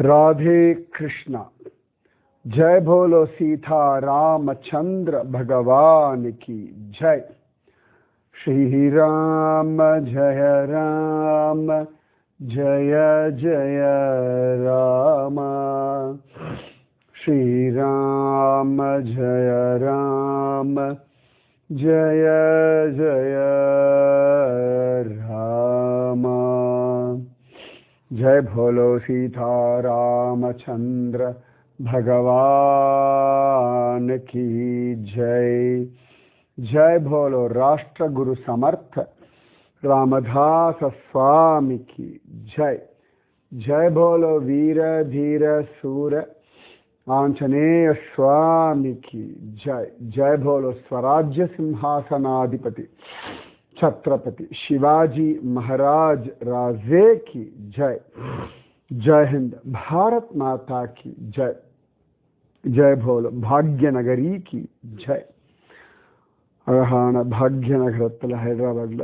राधे कृष्णा। जय बोलो सीता रामचंद्र भगवान की जय। श्री राम, जय राम, जय जय राम। श्री राम, जय राम, जय जय राम। जय भोलो सीता रामचंद्र भगवान की जय। जय भोलो राष्ट्र गुरु समर्थ रामदास स्वामी की जय। जय भोलो वीर धीर सूर आंजनेय स्वामी की जय। जय भोलो स्वराज्य सिंहासनाधिपति छत्रपति शिवाजी महाराज राजे की जय जय हिंद भारत माता की जय जय भोल भाग्य नगरी की जय அழகான பாக்ய நகரத்தில் ஹைதராபாத்தில்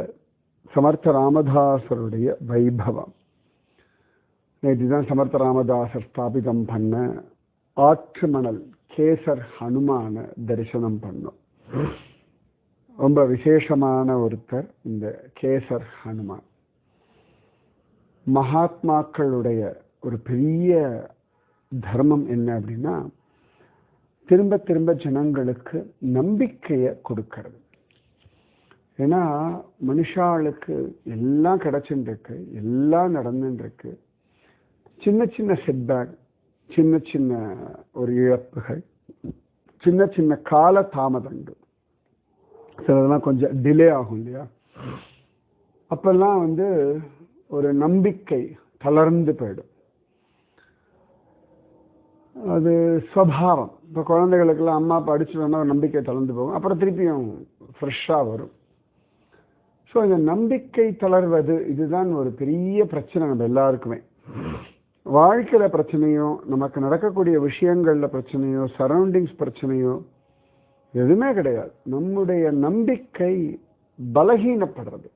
சமர்த்த ராமதாசருடைய வைபவம் நேற்று தான் சமர்த்த ராமதாசர் ஸ்தாபிதம் பண்ண ஆற்று மணல் கேசர் ஹனுமான தரிசனம் பண்ணோம் ரொம்ப விசேஷமான ஒருத்தர் இந்த கேசர் ஹனுமான். மகாத்மாக்களுடைய ஒரு பெரிய தர்மம் என்ன அப்படின்னா திரும்ப திரும்ப ஜனங்களுக்கு நம்பிக்கையை கொடுக்கறது. ஏன்னா மனுஷாளுக்கு எல்லாம் கிடைச்சுட்டு எல்லாம் நடந்துட்டு சின்ன சின்ன செட்பேக் சின்ன சின்ன ஒரு இழப்புகள் சின்ன சின்ன கால தாமதங்கள் சிலதெல்லாம் கொஞ்சம் டிலே ஆகும் இல்லையா? அப்பெல்லாம் வந்து ஒரு நம்பிக்கை தளர்ந்து போயிடும். அது ஸ்வபாவம். இப்போ குழந்தைகளுக்கெல்லாம் அம்மா அப்பா அடிச்சுட்டோம்னா ஒரு நம்பிக்கை தளர்ந்து போகும். அப்புறம் திருப்பியும் ஃப்ரெஷ்ஷாக வரும். ஸோ இந்த நம்பிக்கை தளர்வது இதுதான் ஒரு பெரிய பிரச்சனை நம்ம எல்லாருக்குமே. வாழ்க்கையில் பிரச்சனையோ நமக்கு நடக்கக்கூடிய விஷயங்களில் பிரச்சனையோ சரௌண்டிங்ஸ் பிரச்சனையோ எதுவுமே கிடையாது. நம்முடைய நம்பிக்கை பலகீனப்படுறது.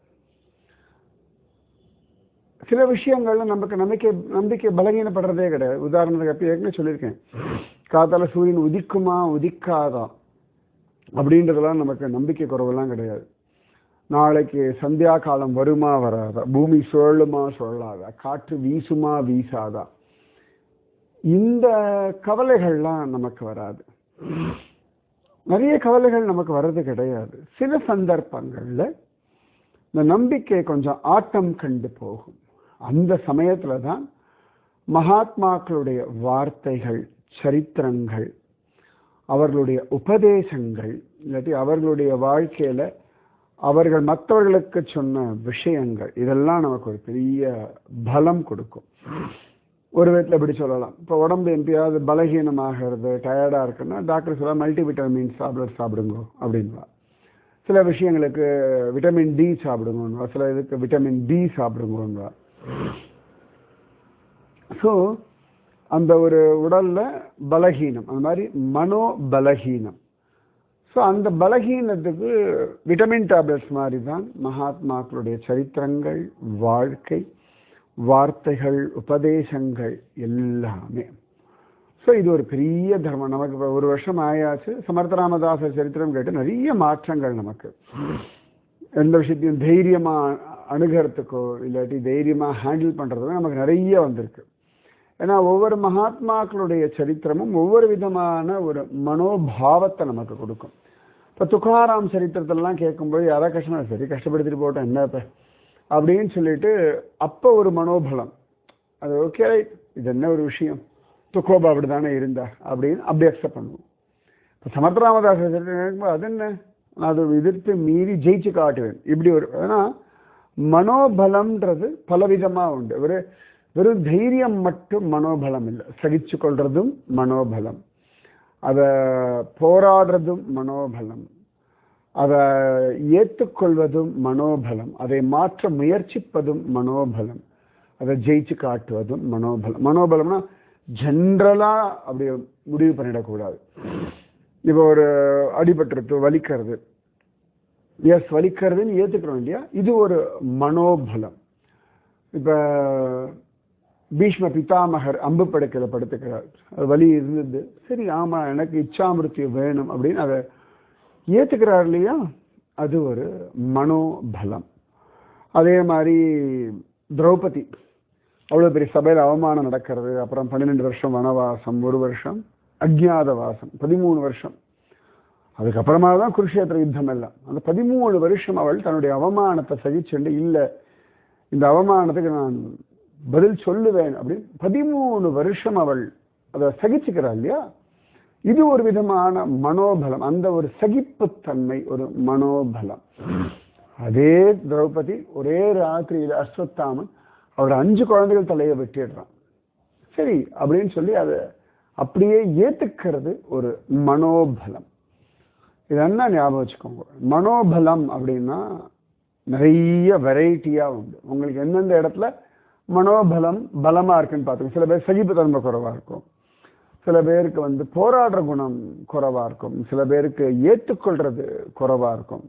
சில விஷயங்கள்ல நமக்கு நம்பிக்கை நம்பிக்கை பலகீனப்படுறதே கிடையாது. உதாரணத்துக்கு அப்போ ஏற்கனவே சொல்லியிருக்கேன். காத்தால சூரியன் உதிக்குமா உதிக்காதா? அப்படின்றதெல்லாம் நமக்கு நம்பிக்கை குறவெல்லாம் கிடையாது. நாளைக்கு சந்தியா காலம் வருமா வராதா? பூமி சுழலுமா சுழலாதா? காற்று வீசுமா வீசாதா? இந்த கவலைகள்லாம் நமக்கு வராது. நிறைய கவலைகள் நமக்கு வர்றது கிடையாது. சில சந்தர்ப்பங்களில் இந்த நம்பிக்கை கொஞ்சம் ஆட்டம் கண்டு போகும். அந்த சமயத்தில் தான் மகாத்மாக்களுடைய வார்த்தைகள் சரித்திரங்கள் அவர்களுடைய உபதேசங்கள் இல்லாட்டி அவர்களுடைய வாழ்க்கையில் அவர்கள் மற்றவர்களுக்கு சொன்ன விஷயங்கள் இதெல்லாம் நமக்கு ஒரு பெரிய பலம் கொடுக்கும். ஒரு விதத்தில் இப்படி சொல்லலாம். இப்போ உடம்பு எப்பயாவது பலகீனமாகிறது டயர்டாக இருக்குன்னா டாக்டர் சொல்ல மல்டி விட்டமின் சாப்பிட சாப்பிடுங்க அப்படின்வா சில விஷயங்களுக்கு விட்டமின் டி சாப்பிடுங்கன்னுவா. சில இதுக்கு விட்டமின் பி சாப்பிடுங்கன்னுவா. ஸோ அந்த ஒரு உடலில் பலகீனம் அந்த மாதிரி மனோ பலகீனம் ஸோ அந்த பலகீனத்துக்கு விட்டமின் டேப்லெட்ஸ் மாதிரி தான் மகாத்மாக்களுடைய சரித்திரங்கள் வாழ்க்கை வார்த்தைகள் உபதேசங்கள் எல்லாமே. ஸோ இது ஒரு பெரிய தர்மம். நமக்கு இப்போ ஒரு வருஷம் ஆயாச்சு. சமர்த்தராமதாச சரித்திரம் கேட்டு நிறைய மாற்றங்கள் நமக்கு. எந்த விஷயத்தையும் தைரியமாக அணுகிறதுக்கோ இல்லாட்டி தைரியமாக ஹேண்டில் பண்ணுறதுக்கோ நமக்கு நிறைய வந்திருக்கு. ஏன்னா ஒவ்வொரு மகாத்மாக்களுடைய சரித்திரமும் ஒவ்வொரு விதமான ஒரு மனோபாவத்தை நமக்கு கொடுக்கும். இப்போ துக்காராம் சரித்திரத்திலலாம் கேட்கும்போது யாராவது கஷ்டம்? சரி கஷ்டப்படுத்திட்டு போட்டோம் என்ன இப்போ? அப்படின்னு சொல்லிட்டு அப்போ ஒரு மனோபலம். அது ஓகே இது என்ன ஒரு விஷயம்? துக்கோபா அப்படி தானே இருந்தா? அப்படின்னு அப்படி அக்செப்ட் பண்ணுவோம். இப்போ சமர்த்தராமதாச அது என்ன? நான் அதை எதிர்த்து மீறி ஜெயிச்சு காட்டுவேன். இப்படி ஒரு ஏன்னா மனோபலம்ன்றது பலவிதமாக உண்டு. ஒரு வெறும் தைரியம் மட்டும் மனோபலம் இல்லை. சகிச்சு கொள்றதும் மனோபலம். அதை போராடுறதும் மனோபலம். அதை ஏற்றுக்கொள்வதும் மனோபலம் அதை மாற்ற முயற்சிப்பதும் மனோபலம் அதை ஜெயிச்சு காட்டுவதும் மனோபலம். மனோபலம்னா ஜென்ரலாக அப்படி முடிவு பண்ணிடக்கூடாது இப்போ ஒரு அடிபட்டுறது வலிக்கிறது. எஸ் வலிக்கிறதுன்னு ஏற்றுக்கிறோம் இல்லையா? இது ஒரு மனோபலம். இப்போ பீஷ்ம பிதாமகர் அம்பு படுக்கையில் படுத்துக்கிறார். அது வலி இருந்தது. சரி ஆமாம் எனக்கு இச்சாமிருத்தியம் வேணும் அப்படின்னு அதை ஏற்றுக்கிறார் இல்லையா அது ஒரு மனோபலம். அதே மாதிரி திரௌபதி. அவ்வளோ பெரிய சபையில் அவமானம் நடக்கிறது அப்புறம் பன்னிரெண்டு வருஷம் வனவாசம் ஒரு வருஷம் அஜ்ஞாத வாசம் பதிமூணு வருஷம். அதுக்கப்புறமா தான் குருஷேத்திர யுத்தம் எல்லாம். அந்த பதிமூணு வருஷம் அவள் தன்னுடைய அவமானத்தை சகிச்சுண்டு இல்லை இந்த அவமானத்துக்கு நான் பதில் சொல்லுவேன் அப்படின்னு. பதிமூணு வருஷம் அவள் அதை சகிச்சுக்கிறாள் இல்லையா? இது ஒரு விதமான மனோபலம் அந்த ஒரு சகிப்புத்தன்மை ஒரு மனோபலம். அதே திரௌபதி ஒரே ராத்திரியில் அஸ்வத்தாமன் அவரோட அஞ்சு குழந்தைகள் தலையை வெட்டிடுறான். சரி அப்படின்னு சொல்லி அதை அப்படியே ஏத்துக்கிறது ஒரு மனோபலம். இது ஞாபகம் வச்சுக்கோங்க. மனோபலம் அப்படின்னா நிறைய வெரைட்டியாக உண்டு. உங்களுக்கு எந்தெந்த இடத்துல மனோபலம் பலமாக இருக்குன்னு பார்த்துக்கோங்க. சில பேர் சகிப்புத்தன்மை குறைவாக இருக்கும். சில பேருக்கு வந்து போராடுற குணம் குறைவா இருக்கும். சில பேருக்கு ஏற்றுக்கொள்றது குறைவா இருக்கும்.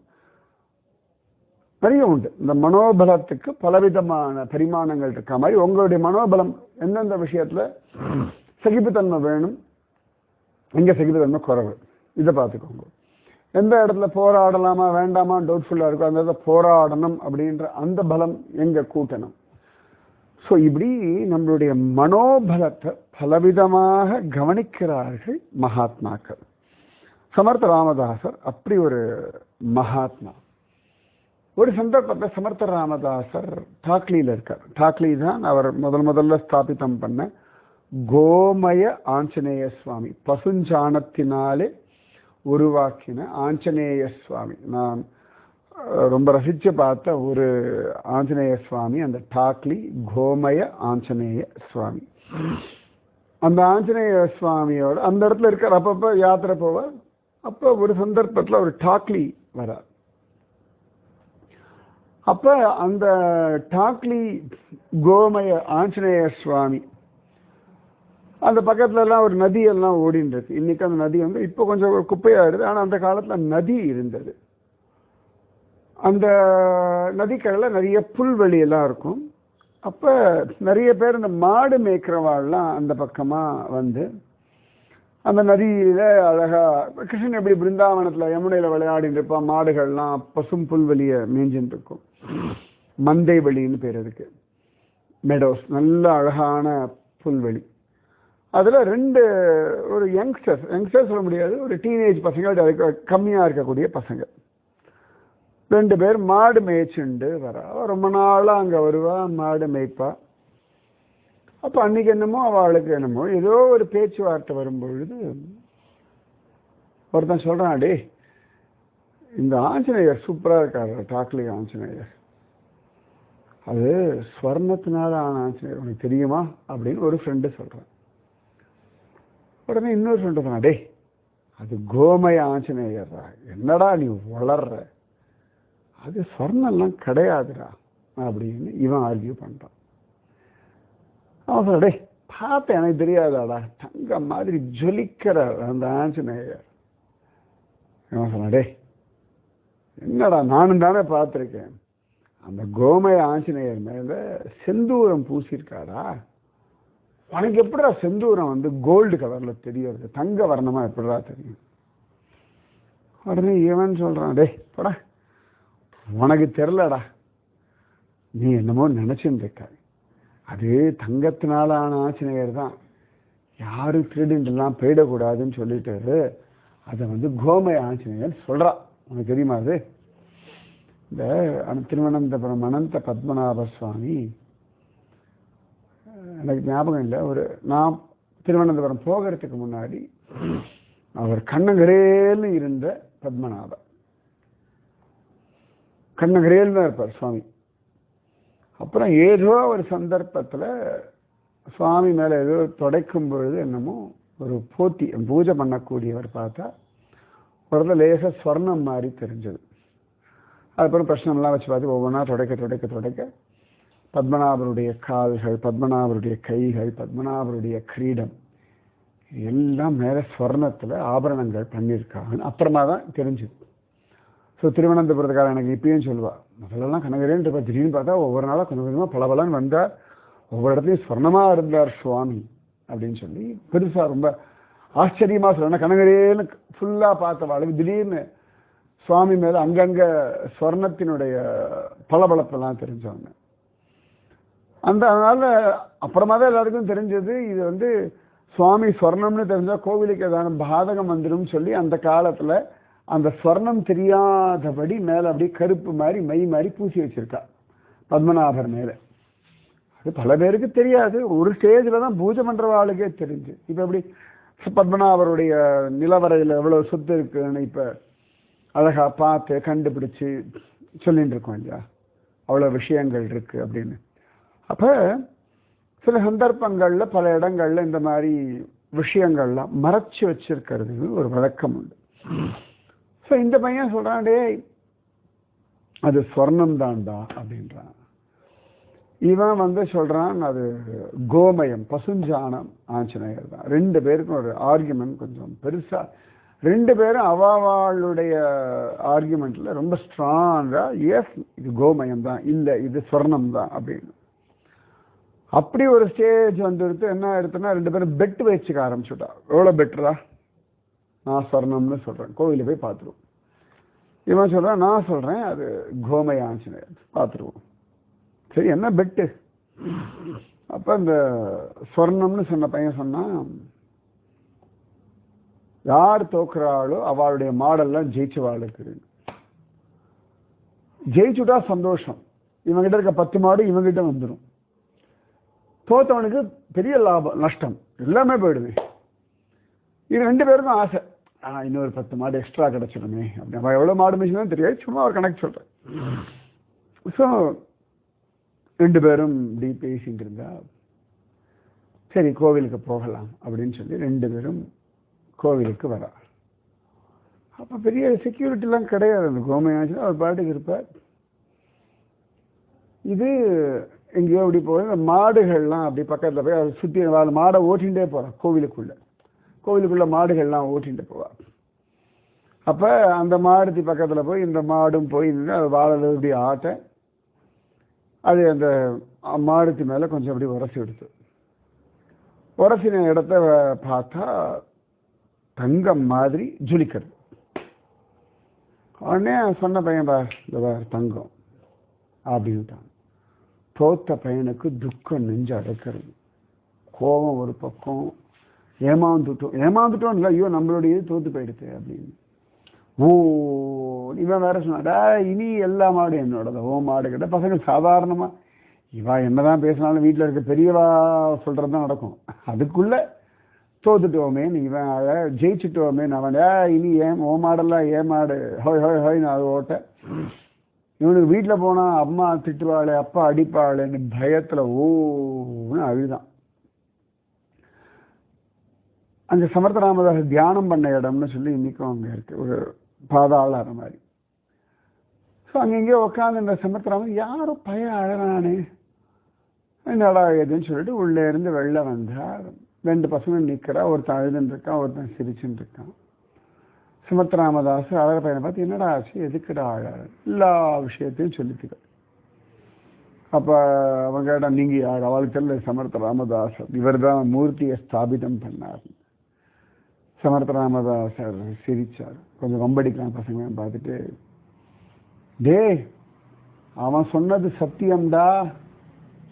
நிறைய உண்டு. இந்த மனோபலத்துக்கு பலவிதமான பரிமாணங்கள் இருக்க மாதிரி உங்களுடைய மனோபலம் எந்தெந்த விஷயத்துல சகிப்புத்தன்மை வேணும்? எங்க சகிப்புத்தன்மை குறைவு? இதை பார்த்துக்கோங்க. எந்த இடத்துல போராடலாமா வேண்டாமா டவுட்ஃபுல்லா இருக்கும் அந்த இடத்துல போராடணும் அப்படின்ற அந்த பலம் எங்க கூட்டணும்? ஸோ இப்படி நம்மளுடைய மனோபலத்தை பலவிதமாக கவனிக்கிறார்கள் மகாத்மாக்கள். சமர்த்த ராமதாசர் அப்படி ஒரு மகாத்மா. ஒரு சந்தர்ப்பத்தில் சமர்த்த ராமதாசர் டாக்லியில் இருக்கார். டாக்லி தான் அவர் முதல் முதல்ல ஸ்தாபிதம் பண்ண கோமய ஆஞ்சநேய சுவாமி. பசுஞ்சாணத்தினாலே உருவாக்கின ஆஞ்சநேய சுவாமி. நான் ரொம்ப ரசித்து பார்த்த ஒரு ஆஞ்சநேய சுவாமி அந்த டாக்லி கோமய ஆஞ்சநேய சுவாமி. அந்த ஆஞ்சநேய சுவாமியோட அந்த இடத்துல இருக்கார். அப்பப்போ யாத்திரை போவார். அப்போ ஒரு சந்தர்ப்பத்தில் ஒரு டாக்லி வரார். அப்போ அந்த டாக்லி கோமய ஆஞ்சநேய சுவாமி அந்த பக்கத்துலலாம் ஒரு நதியெல்லாம் ஓடின்னு இருக்கு அந்த நதி வந்து இப்போ கொஞ்சம் குப்பையாகிடுது ஆனால் அந்த காலத்தில் நதி இருந்தது. அந்த நதிக்கரையில் நிறைய புல்வெளியெல்லாம் இருக்கும். அப்போ நிறைய பேர் இந்த மாடு மேய்க்கிறவாள்லாம் அந்த பக்கமாக வந்து அந்த நதியில் அழகாக கிருஷ்ணன் எப்படி பிருந்தாவனத்தில் யமுனையில் விளையாடிட்டு இருப்பான் மாடுகள்லாம் பசும் புல்வெளியை மேய்ஞ்சின்னு இருக்கும். மந்தை வெளின்னு பேர் இருக்கு மெடோஸ் நல்ல அழகான புல்வெளி. அதில் ரெண்டு ஒரு யங்ஸ்டர்ஸ் யங்ஸ்டர்ஸ் சொல்ல முடியாது ஒரு டீனேஜ் பசங்க அதுக்கு கம்மியாக இருக்கக்கூடிய பசங்க. ரெண்டு பேர் மாடு மேய்ச்சுண்டு வரா. ரொம்ப நாளாக அங்கே வருவா மாடு மேய்ப்பா. அப்போ அன்றைக்கி என்னமோ அவளுக்கு என்னமோ ஏதோ ஒரு பேச்சுவார்த்தை வரும்பொழுது ஒருத்தன் சொல்கிறான் டே இந்த ஆஞ்சநேயர் சூப்பராக இருக்கார் டாக்லி ஆஞ்சநேயர். அது ஸ்வர்ணத்தினால ஆன ஆஞ்சநேயர். உனக்கு தெரியுமா? அப்படின்னு ஒரு ஃப்ரெண்டு சொல்கிறேன் உடனே இன்னொரு ஃப்ரெண்டு சொன்னா டே அது கோமய ஆஞ்சநேயர் என்னடா நீ வளர்ற? அது சொர்ணம்லாம் கிடையாதுடா அப்படின்னு இவன் ஆர்கியூ பண்ணுறான் அவன் சொல்ல டேய் பார்த்த எனக்கு தெரியாதாடா தங்க மாதிரி ஜொலிக்கிற அந்த ஆஞ்சநேயர். இவன் சொன்ன டேய் என்னடா நானும் தானே பார்த்துருக்கேன். அந்த கோமய ஆஞ்சநேயர் மேல செந்தூரம் பூசியிருக்காடா உனக்கு எப்படிடா செந்தூரம் வந்து கோல்டு கலரில் தெரியறது? தங்க வர்ணமா எப்படிடா தெரியும்? உடனே இவன் சொல்கிறான் டே படா உனக்கு தெரிலடா நீ என்னமோ நினைச்சுட்டு இருக்க அது தங்கத்தினால ஆன ஆஞ்சநேயர் தான். யாரும் திருடின்றெல்லாம் போயிடக்கூடாதுன்னு சொல்லிட்டு அதை வந்து கோமய ஆஞ்சநேயர் சொல்கிறா உனக்கு தெரியுமா அது? இந்த திருவனந்தபுரம் அனந்த பத்மநாப சுவாமி எனக்கு ஞாபகம் இல்லை. ஒரு நான் திருவனந்தபுரம் போகிறதுக்கு முன்னாடி அவர் கண்ணங்கரேல்னு இருந்த பத்மநாபர் கண்ணகரேல் தான் இருப்பார் சுவாமி. அப்புறம் ஏதோ ஒரு சந்தர்ப்பத்தில் சுவாமி மேலே ஏதோ தொடைக்கும் பொழுது என்னமோ ஒரு போத்தி பூஜை பண்ணக்கூடியவர் பார்த்தா ஒரு லேசாக ஸ்வர்ணம் மாதிரி தெரிஞ்சது. அதுக்கப்புறம் பிரச்சனைலாம் வச்சு பார்த்து ஒவ்வொன்றா துடைக்க துடைக்க துடைக்க பத்மநாபருடைய கால்கள் பத்மநாபருடைய கைகள் பத்மநாபருடைய கிரீடம் எல்லாம் மேலே ஸ்வர்ணத்தில் ஆபரணங்கள் பண்ணியிருக்காங்கன்னு அப்புறமா தான் தெரிஞ்சுது. ஸோ திருவனந்தபுரத்துக்காரன் எனக்கு இப்பயும் சொல்லுவா முதல்லலாம் கனகரேன்னு இருப்பா திடீர்னு பார்த்தா ஒவ்வொரு நாளாக கொஞ்சம் கொஞ்சமாக பளபளன்னு வந்தால் ஒவ்வொரு இடத்துலையும் ஸ்வர்ணமாக இருந்தார் சுவாமி அப்படின்னு சொல்லி பெருசாக ரொம்ப ஆச்சரியமாக சொல்லணும் கனகரேன்னு பார்த்த பார்த்தவாளுக்கு திடீர்னு சுவாமி மேலே அங்கங்கே ஸ்வர்ணத்தினுடைய பளபளப்பெல்லாம் தெரிஞ்சவங்க. அந்த அதனால் அப்புறமா தான் எல்லாருக்கும் தெரிஞ்சது இது வந்து சுவாமி ஸ்வர்ணம்னு தெரிஞ்சால் கோவிலுக்கு ஏதாவது பாதகம் வந்துடும் சொல்லி அந்த காலத்தில் அந்த ஸ்வர்ணம் தெரியாதபடி மேலே அப்படியே கருப்பு மாதிரி மை மாதிரி பூசி வச்சிருக்கா. பத்மநாபர் மேலே. அது பல பேருக்கு தெரியாது. ஒரு ஸ்டேஜில் தான் பூஜை பண்ணுறவாளுக்கே தெரிஞ்சு. இப்போ எப்படி பத்மநாபருடைய நிலவரையில் எவ்வளோ சொத்து இருக்குன்னு இப்போ அழகாக பார்த்து கண்டுபிடிச்சு சொல்லிகிட்டு இருக்கோம் இல்லையா? அவ்வளோ விஷயங்கள் இருக்குது அப்படின்னு. அப்போ சில சந்தர்ப்பங்களில் பல இடங்களில் இந்த மாதிரி விஷயங்கள்லாம் மறைச்சி வச்சிருக்கிறது ஒரு வழக்கம் உண்டு. இப்போ இந்த பையன் சொல்கிறான் டேய் அது ஸ்வர்ணம் தான்டா அப்படின்றான். இவன் வந்து சொல்கிறான் அது கோமயம் பசுஞ்சானம் ஆஞ்சநேயர் தான். ரெண்டு பேருக்கும் ஒரு ஆர்குமெண்ட் கொஞ்சம் பெருசாக ரெண்டு பேரும் அவாவாளுடைய ஆர்குமெண்ட்ல ரொம்ப ஸ்ட்ராங்காக எஸ் இது கோமயம் தான் இல்லை இது ஸ்வர்ணம் தான் அப்படின்னு. அப்படி ஒரு ஸ்டேஜ் வந்துடுத்து என்ன ஆயிடுத்துன்னா ரெண்டு பேரும் பெட் வச்சுக்க ஆரம்பிச்சுட்டா. எவ்வளோ பெட்டரா நான் ஸ்வர்ணம்னு சொல்கிறேன் கோவிலில் போய் பார்த்துருவோம். இவன் சொல்கிறான் நான் சொல்கிறேன் அது கோமய ஆஞ்சநேயர் பார்த்துருவோம். சரி என்ன பெட்டு? அப்போ இந்த ஸ்வர்ணம்னு சொன்ன பையன் சொன்னான் யார் தோக்குறாளோ அவளுடைய மாடல்லாம் ஜெயிச்சவாளுக்கு. ஜெயிச்சுட்டா சந்தோஷம். இவங்கிட்ட இருக்க பத்து மாடு இவங்கிட்ட வந்துடும் தோத்தவனுக்கு பெரிய லாபம் நஷ்டம். எல்லாமே போயிடுது. இது ரெண்டு பேருக்கும் ஆசை. ஆ இன்னொரு பத்து மாடு எக்ஸ்ட்ரா கிடச்சிடுமே. அப்படி நம்ம எவ்வளோ மாடு மிஷினும் தெரியாது. சும்மா ஒரு கணக்கு சொல்கிறேன் ஸோ ரெண்டு பேரும் இப்படி பேசிட்டு இருந்தா சரி கோவிலுக்கு போகலாம் அப்படின்னு சொல்லி ரெண்டு பேரும் கோவிலுக்கு வரா. அப்போ பெரிய செக்யூரிட்டிலாம் கிடையாது. அந்த கோமயாச்சுன்னா அவர் பாட்டுக்கு இருப்பார். இது எங்கேயோ அப்படி போய் இந்த மாடுகள்லாம் அப்படி பக்கத்தில் போய் அதை சுற்றி மாடை ஓட்டிகிட்டே போகிறான் கோவிலுக்குள்ளே. கோவிலுக்குள்ள மாடுகள்லாம் ஓட்டிகிட்டு போவாள் அப்போ அந்த மாடுத்தி பக்கத்தில் போய் இந்த மாடும் போய் நின்று அது வாழல இப்படி ஆட்ட அது அந்த மாடுத்தி மேலே கொஞ்சம் அப்படி உரசி எடுத்து. உரசின இடத்த பார்த்தா தங்கம் மாதிரி ஜுலிக்கிறது. உடனே சொன்ன பையன் பார் இந்த பார் தங்கம் அப்படின்ட்டான். தோத்த பையனுக்கு துக்கம் நெஞ்சு அடக்கிறது. கோபம் ஒரு பக்கம் ஏமாந்துட்டோம். ஏமாந்துட்டோம் இல்லை ஐயோ நம்மளுடைய இது தோத்து போயிடுது அப்படின்னு. ஓ இவன் வேற சொன்னாடா இனி எல்லா மாடும் என்னோடது. ஓ மாடு கிட்ட பசங்க சாதாரணமா இவா என்னதான் பேசினாலும் வீட்டில் இருக்க பெரியவா சொல்றது தான் நடக்கும். அதுக்குள்ள தோத்துட்டோமே நீ இவன் ஜெயிச்சுட்டோமே அவன் இனி ஏன் ஓ மாடெல்லாம் ஏமாடு மாடு ஹோய் ஹோய் ஹோய் நான் அது ஓட்ட. இவனுக்கு வீட்டில் போனால் அம்மா திட்டுவாள் அப்பா அடிப்பாளுன்னு பயத்தில் ஓன்னு அழுதான். அந்த சமர்த்த ராமதாஸ் தியானம் பண்ண இடம்னு சொல்லி இன்றைக்கும் அங்கே இருக்குது ஒரு பாதாள மாதிரி. ஸோ அங்கங்கே உட்காந்து இந்த சமர்த்தராமன் யாரும் பய அழகானே என்னடா ஏதுன்னு சொல்லிட்டு உள்ளே இருந்து வெளில வந்தா ரெண்டு பசங்க நிற்கிறா ஒருத்தன் அழுதுன்னு இருக்கான் ஒருத்தன் சிரிச்சுன்னு இருக்கான். சுமத் ராமதாஸ் அழக பையனை பார்த்து என்னடா ஆச்சு? எதுக்குடா அழகு எல்லா விஷயத்தையும் சொல்லித்துக்க அப்போ அவங்க கேட்டால் நீங்கள் யார்? அவளுக்கு தெரியல சமர்த்த ராமதாஸ் இவர் தான் மூர்த்தியை ஸ்தாபிதம் பண்ணார். சமர்த்த சார் சிரித்தார் கொஞ்சம் வம்படிக்கலாம் பசங்க பார்த்துட்டு. டே அவன் சொன்னது சத்தியம்டா.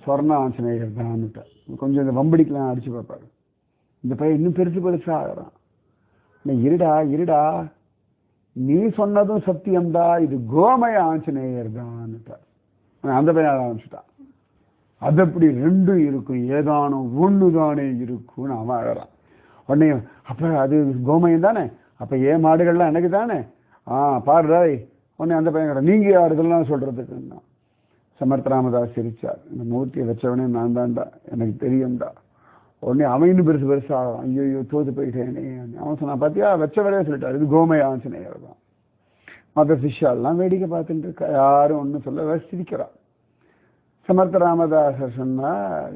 சொர்ண ஆஞ்சநேயர் தான்னுட்ட கொஞ்சம் இந்த வம்படிக்கலாம் அடிச்சு பார்ப்பாரு. இந்த பையன் இன்னும் பெருசு பெருசாக ஆகிறான். நீ இருடா இருடா. நீ சொன்னதும் சத்தியம்டா. இது கோமய ஆஞ்சநேயர் தான்னுட்டார் அந்த பையன் ஆரம்பிச்சுட்டான். அது அப்படி ரெண்டும் இருக்கும். ஏதானும் ஒன்று தானே இருக்கும்னு அவன் அழறான். உடனே அப்போ அது கோமயம் தானே? அப்போ ஏன் மாடுகள்லாம் எனக்கு தானே? ஆ பாருடா உடனே அந்த பையன் கடை நீங்கள் இதெல்லாம் சொல்றதுக்குன்னா சமர்த்த ராமதாஸ் சிரிச்சார். இந்த மூர்த்தியை வச்சவனே நான் தான்டா. எனக்கு தெரியும்டா. உடனே அவன் பெருசு பெருசாக ஐயோ ஐயோ தோத்து போயிட்டேனே. அவன் சொன்னான் பார்த்தியா வச்சவரே சொல்லிட்டார். இது கோமய ஆஞ்சநேயர் தான். மற்ற சிஷ்யாலாம் வேடிக்கை பார்த்துட்டு இருக்கா யாரும் ஒன்றும் சொல்ல சிரிக்கிறான் சமர்த்த ராமதாசர் சொன்னா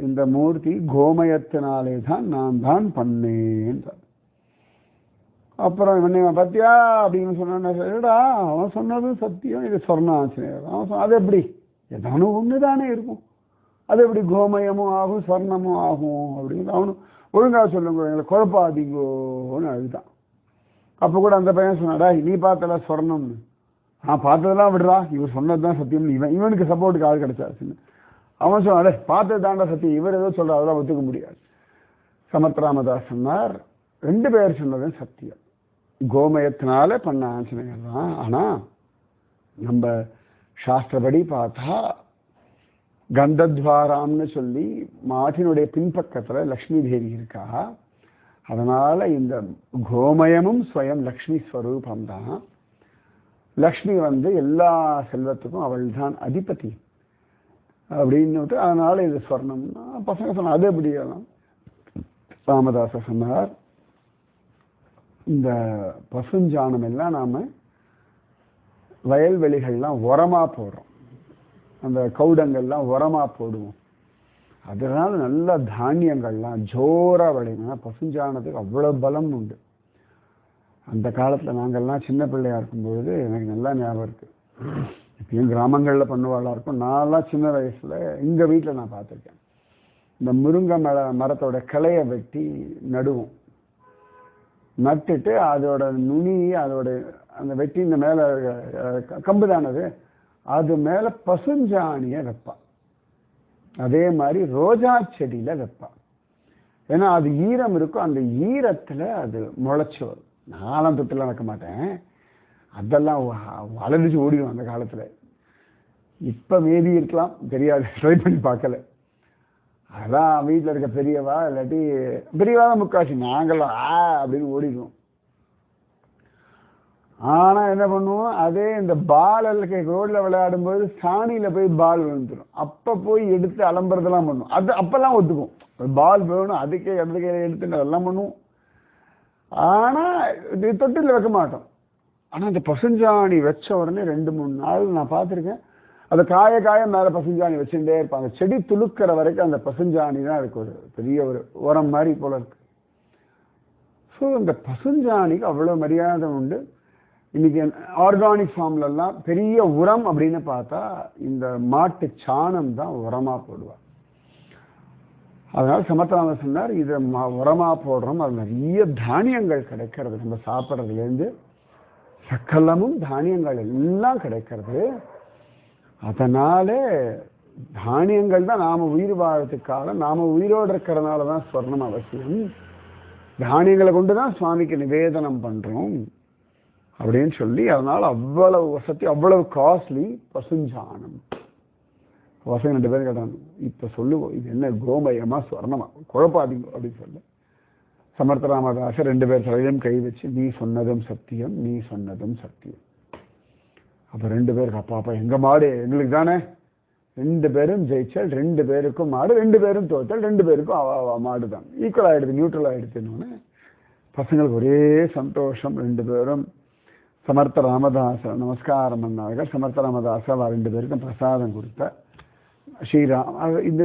இந்த மூர்த்தி கோமயத்தினாலே தான் நான் தான் பண்ணேன். அப்புறம் இவனை பத்தியா? அப்படின்னு சொன்னா அவன் சொன்னதும் சத்தியம் இது சொர்ண அவன் சொன்ன அது எப்படி? எதானும் ஒன்று தானே இருக்கும். அது எப்படி கோமயமும் ஆகும் சொர்ணமும் ஆகும் அப்படின்னு அவனும் ஒழுங்கா சொல்லுங்க எங்களை குழப்பாதீங்கோன்னு அதுதான் அப்போ கூட அந்த பையன் சொன்னாடா நீ பார்த்தல சொர்ணம்னு. நான் பார்த்ததெல்லாம் விடுறா இவர் சொன்னதுதான் சத்தியம் இவன் இவனுக்கு சப்போர்ட்டுக்கு ஆள் கிடைச்சாச்சுன்னு. அவன் சொன்னாடே பார்த்தது தாண்டா சத்தியம். இவர் ஏதோ சொல்ற அதெல்லாம் ஒத்துக்க முடியாது. சமத்ராமதாஸ் சொன்னார் ரெண்டு பேர் சொன்னதும் சத்தியம். கோமயத்தினால பண்ண ஆஞ்சநேயர் தான். ஆனா நம்ம சாஸ்திரப்படி பார்த்தா கந்தத்வாராம்னு சொல்லி மாட்டினுடைய பின்பக்கத்துல லக்ஷ்மி தேவி இருக்கா? அதனால இந்த கோமயமும் ஸ்வயம் லக்ஷ்மி ஸ்வரூபம் தான் லக்ஷ்மி வந்து எல்லா செல்வத்துக்கும் அவள் தான் அதிபதி. அப்படின்னுட்டு அதனால இது ஸ்வர்ணம்னா பசங்க சொன்னா அது எப்படி ராமதாச சொன்னார் இந்த பசுஞ்சாணம் எல்லாம் நாம வயல்வெளிகள்லாம் உரமா போடுறோம். அந்த கவுடங்கள்லாம் உரமா போடுவோம். அதனால நல்ல தானியங்கள்லாம் ஜோரா விளையும் பசுஞ்சாணத்துக்கு அவ்வளவு பலம் உண்டு. அந்த காலத்துல நாங்கள்லாம் சின்ன பிள்ளையா இருக்கும்பொழுது எனக்கு நல்லா ஞாபகம் இருக்கு. இப்பயும் கிராமங்களில் பண்ணுவாளாக இருக்கும். நான்லாம் சின்ன வயசில் எங்கள் வீட்டில் நான் பார்த்துருக்கேன் இந்த முருங்கை மர மரத்தோட கிளையை வெட்டி நடுவோம். நட்டுட்டு அதோட நுனி அதோட அந்த வெட்டி இந்த மேலே கம்பு தானது அது மேலே பசுஞ்சாணியை வைப்பான் அதே மாதிரி ரோஜா செடியில் வைப்பான் ஏன்னா அது ஈரம் இருக்கும். அந்த ஈரத்தில் அது முளைச்சி வரும். நாலாம் தொட்டில் வைக்க மாட்டேன். அதெல்லாம் வ- வளர்ந்துச்சு ஓடிடும் அந்த காலத்தில். இப்போ மேபி இருக்கலாம் தெரியாது. ட்ரை பண்ணி பார்க்கல. அதான் வீட்டில் இருக்க பெரியவா இல்லாட்டி பெரியவா தான் முக்காசி நாங்களாம் ஆ அப்படின்னு ஓடிடுவோம். ஆனால் என்ன பண்ணுவோம்? அதே இந்த பால் ரோட்டில் விளையாடும்போது சாணியில் போய் பால் விழுந்துடும் அப்போ போய் எடுத்து அலம்புறதெல்லாம் பண்ணும் அது அப்போல்லாம் ஒத்துக்கும். பால் வேணும் அதுக்கே இடது எடுத்து அதெல்லாம் பண்ணுவோம். ஆனால் இது தொட்டில வைக்க மாட்டோம். ஆனால் இந்த பசுஞ்சாணி வச்ச உடனே ரெண்டு மூணு நாள் நான் பார்த்துருக்கேன். அதை காய காய மேலே பசுஞ்சாணி வச்சுட்டே இருப்பாங்க. செடி துளுக்கிற வரைக்கும் அந்த பசுஞ்சாணி தான் இருக்கு. ஒரு பெரிய ஒரு உரம் மாதிரி போல இருக்கு. ஸோ அந்த பசுஞ்சாணிக்கு அவ்வளோ மரியாதை உண்டு. இன்னைக்கு ஆர்கானிக் ஃபார்ம்லலாம் பெரிய உரம் அப்படின்னு பார்த்தா இந்த மாட்டு சாணம் தான் உரமாக போடுவார் அதனால் சமத்தராம சொன்னார் இதை உரமாக போடுறோம். அது நிறைய தானியங்கள் கிடைக்கிறது. நம்ம சாப்பிட்றதுலேருந்து சக்கலமும் தானியங்கள் எல்லாம் கிடைக்கிறது. அதனால தானியங்கள் தான் நாம் உயிர் வாழறதுக்காக நாம் உயிரோடு இருக்கிறதுனால தான் ஸ்வர்ணம் அவசியம். தானியங்களை கொண்டு தான் சுவாமிக்கு நிவேதனம் பண்ணுறோம் அப்படின்னு சொல்லி அதனால் அவ்வளவு வசதி அவ்வளவு காஸ்ட்லி பசுஞ்சானம் வசதி ரெண்டு பேரும் கேட்டாங்க இப்போ சொல்லுவோம் இது என்ன கோமயமா ஸ்வர்ணமா குழப்பாதீங்க அப்படின்னு சொல்ல சமர்த்த ராமதாசர் ரெண்டு பேர் தலையிலும் கை வச்சு நீ சொன்னதும் சத்தியம் நீ சொன்னதும் சத்தியம். அப்போ ரெண்டு பேருக்கு அப்பா அப்பா எங்கள் மாடு? எங்களுக்கு தானே? ரெண்டு பேரும் ஜெயிச்சல் ரெண்டு பேருக்கும் மாடு ரெண்டு பேரும் தோத்தல் ரெண்டு பேருக்கும் மாடு தான். ஈக்குவல் ஆகிடுது நியூட்ரல் ஆயிடுதுன்னு பசங்களுக்கு ஒரே சந்தோஷம் ரெண்டு பேரும் சமர்த்த ராமதாசர் நமஸ்காரம் பண்ணார்கள். சமர்த்த ராமதாசர் ரெண்டு பேருக்கும் பிரசாதம் கொடுத்த ஸ்ரீராம் இந்த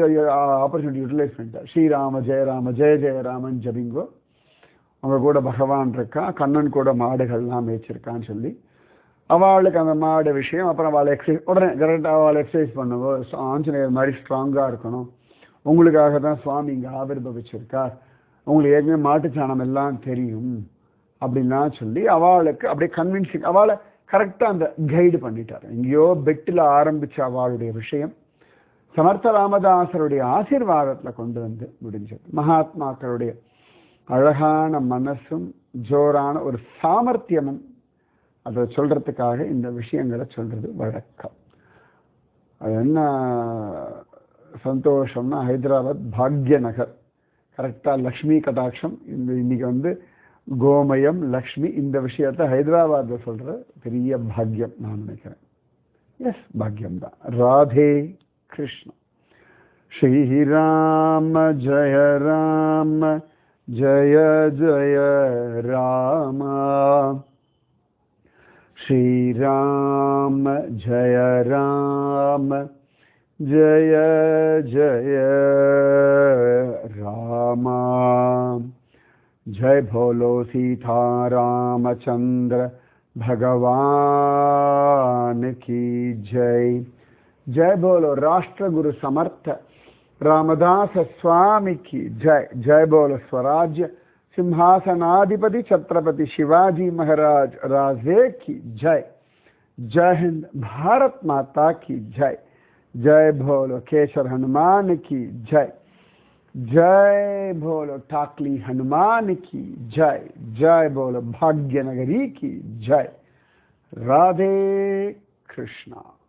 ஆப்பர்ச்சுனிட்டி யூட்டிலைஸ் பண்ணிட்டார். ஸ்ரீராம ஜெயராம ஜெய ஜெயராமன் ஜபிங்கோ. அவங்க கூட பகவான் இருக்கான் கண்ணன் கூட மாடுகள்லாம் மேய்ச்சிருக்கான்னு சொல்லி. அவளுக்கு அந்த மாடு விஷயம் அப்புறம் அவளை எக்ஸசைஸ் உடனே கரெக்டாக அவளை எக்ஸசைஸ் பண்ணுவோம் ஆஞ்சநேயர் மாதிரி ஸ்ட்ராங்காக இருக்கணும். உங்களுக்காக தான் சுவாமி இங்கே ஆவிர்பவிச்சிருக்கார் உங்களுக்கு ஏற்கனவே மாட்டுச்சாணம் எல்லாம் தெரியும். அப்படின்லாம் சொல்லி அவளுக்கு அப்படியே கன்வின்சிங் அவளை கரெக்டாக அந்த கைடு பண்ணிட்டார். எங்கேயோ பெட்டில் ஆரம்பித்த அவளுடைய விஷயம். சமர்த்த ராமதாசருடைய ஆசீர்வாதத்தில் கொண்டு வந்து முடிஞ்சது. மகாத்மாக்களுடைய அழகான மனசும் ஜோரான ஒரு சாமர்த்தியமும் அதை சொல்றதுக்காக இந்த விஷயங்களை சொல்றது வழக்கம். அது என்ன சந்தோஷம்னா ஹைதராபாத் பாக்ய நகர். கரெக்டாக லக்ஷ்மி கடாட்சம். இந்த இன்னைக்கு வந்து கோமயம் லக்ஷ்மி இந்த விஷயத்த ஹைதராபாத்தில் சொல்ற பெரிய பாக்யம் நான் நினைக்கிறேன். எஸ் பாக்யம் தான். ராதே கிருஷ்ணா. ஸ்ரீராம ஜெய ராம. जय जय राम। श्री राम जय राम। जय जय राम। जय भोलो सीता रामचंद्र भगवान की जय। जय बोलो राष्ट्र गुरु समर्थ। रामदास स्वामी की जय जय बोल स्वराज्य। सिंहासनाधिपति छत्रपति शिवाजी महाराज राजे की जय। जय हिंद भारत माता की जय। जय भोलो केशर हनुमान की जय। जय बोलो टाकली हनुमान की जय। जय बोलो भाग्यनगरी की जय। राधे कृष्णा।